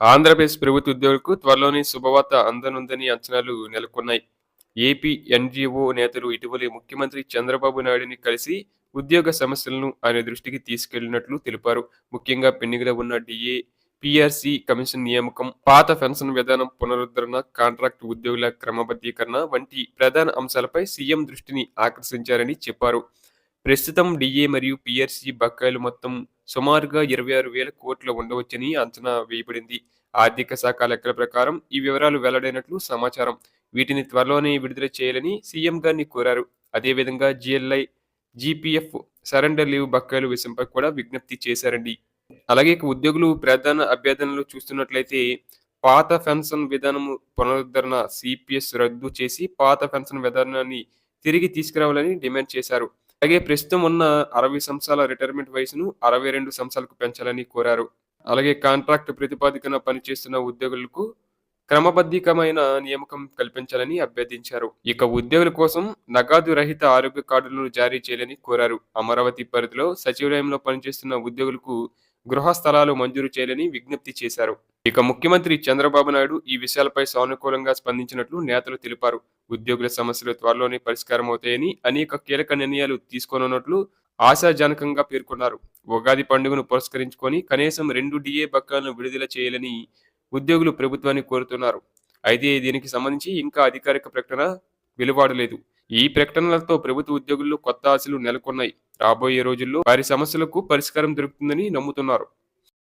ఆంధ్రప్రదేశ్ ప్రభుత్వ ఉద్యోగులకు త్వరలోనే శుభవార్త అందనుందని అంచనాలు నెలకొన్నాయి. ఏపీ ఎన్జీఓ నేతలు ఇటీవలే ముఖ్యమంత్రి చంద్రబాబు నాయుడిని కలిసి ఉద్యోగ సమస్యలను ఆయన దృష్టికి తీసుకెళ్ళినట్లు తెలిపారు. ముఖ్యంగా పెండింగ్లో ఉన్న డిఏ పిఆర్సి కమిషన్ నియామకం పాత పెన్షన్ విధానం పునరుద్ధరణ కాంట్రాక్ట్ ఉద్యోగుల క్రమబద్ధీకరణ వంటి ప్రధాన అంశాలపై సీఎం దృష్టిని ఆకర్షించారని చెప్పారు. ప్రస్తుతం డిఏ మరియు పిఆర్సి బకాయిలు మొత్తం సుమారుగా ఇరవై ఆరు వేల కోట్ల ఉండవచ్చని అంచనా వేయబడింది. ఆర్థిక శాఖ లెక్కల ప్రకారం ఈ వివరాలు వెల్లడైనట్లు సమాచారం. వీటిని త్వరలోనే విడుదల చేయాలని సీఎం గారిని కోరారు. అదేవిధంగా జిఎల్ఐ జీపీఎఫ్ సరెండర్ లీవ్ బకాయిలు విషయంపై కూడా విజ్ఞప్తి చేశారండి. అలాగే ఉద్యోగులు ప్రధాన అభ్యర్థనలు చూస్తున్నట్లయితే పాత పెన్షన్ విధానము పునరుద్ధరణ సిపిఎస్ రద్దు చేసి పాత పెన్షన్ విధానాన్ని తిరిగి తీసుకురావాలని డిమాండ్ చేశారు. అలాగే ప్రస్తుతం ఉన్న అరవై సంవత్సరాల రిటైర్మెంట్ వయసును అరవై రెండు సంవత్సరాలకు పెంచాలని కోరారు. అలాగే కాంట్రాక్ట్ ప్రతిపాదికన పనిచేస్తున్న ఉద్యోగులకు క్రమబద్ధీకమైన నియామకం కల్పించాలని అభ్యర్థించారు. ఇక ఉద్యోగుల కోసం నగదు రహిత ఆరోగ్య కార్డులను జారీ చేయాలని కోరారు. అమరావతి పరిధిలో సచివాలయంలో పనిచేస్తున్న ఉద్యోగులకు గృహ స్థలాలు మంజూరు చేయాలని విజ్ఞప్తి చేశారు. ఇక ముఖ్యమంత్రి చంద్రబాబు నాయుడు ఈ విషయాలపై సానుకూలంగా స్పందించినట్లు నేతలు తెలిపారు. ఉద్యోగుల సమస్యలు త్వరలోనే పరిష్కారం అవుతాయని అనేక కీలక నిర్ణయాలు తీసుకోనున్నట్లు ఆశాజనకంగా పేర్కొన్నారు. ఉగాది పండుగను పురస్కరించుకొని కనీసం రెండు డిఏ బకాలను విడుదల చేయాలని ఉద్యోగులు ప్రభుత్వాన్ని కోరుతున్నారు. అయితే దీనికి సంబంధించి ఇంకా అధికారిక ప్రకటన వెలువాడలేదు. ఈ ప్రకటనలతో ప్రభుత్వ ఉద్యోగుల్లో కొత్త ఆశలు నెలకొన్నాయి. రాబోయే రోజుల్లో వారి సమస్యలకు పరిష్కారం దొరుకుతుందని నమ్ముతున్నారు.